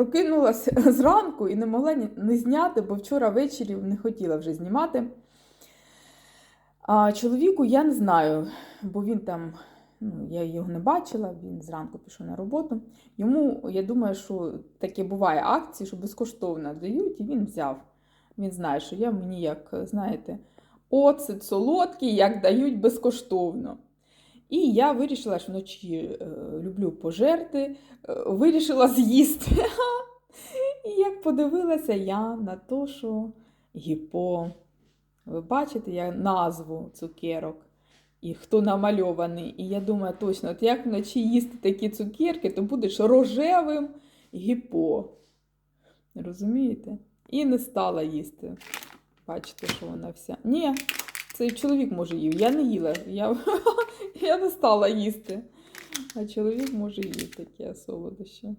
прокинулася зранку і не могла не зняти, бо вчора ввечері не хотіла вже знімати. А чоловіку я не знаю, бо він там, ну, я його не бачила, він зранку пішов на роботу. Йому, я думаю, що таке буває акції, що безкоштовно дають, і він взяв. Він знає, що я мені, як, знаєте, оцет солодкий, як дають безкоштовно. І я вирішила, що вночі е, люблю пожерти, е, вирішила з'їсти. І як подивилася я на те, що гіпо. Ви бачите я назву цукерок і хто намальований. І я думаю, точно, от як вночі їсти такі цукерки, то будеш рожевим гіпо. Розумієте? І не стала їсти. Бачите, що вона вся. Ні, цей чоловік може їв. Я не їла. Я, я не стала їсти. А чоловік може їв таке солодощі.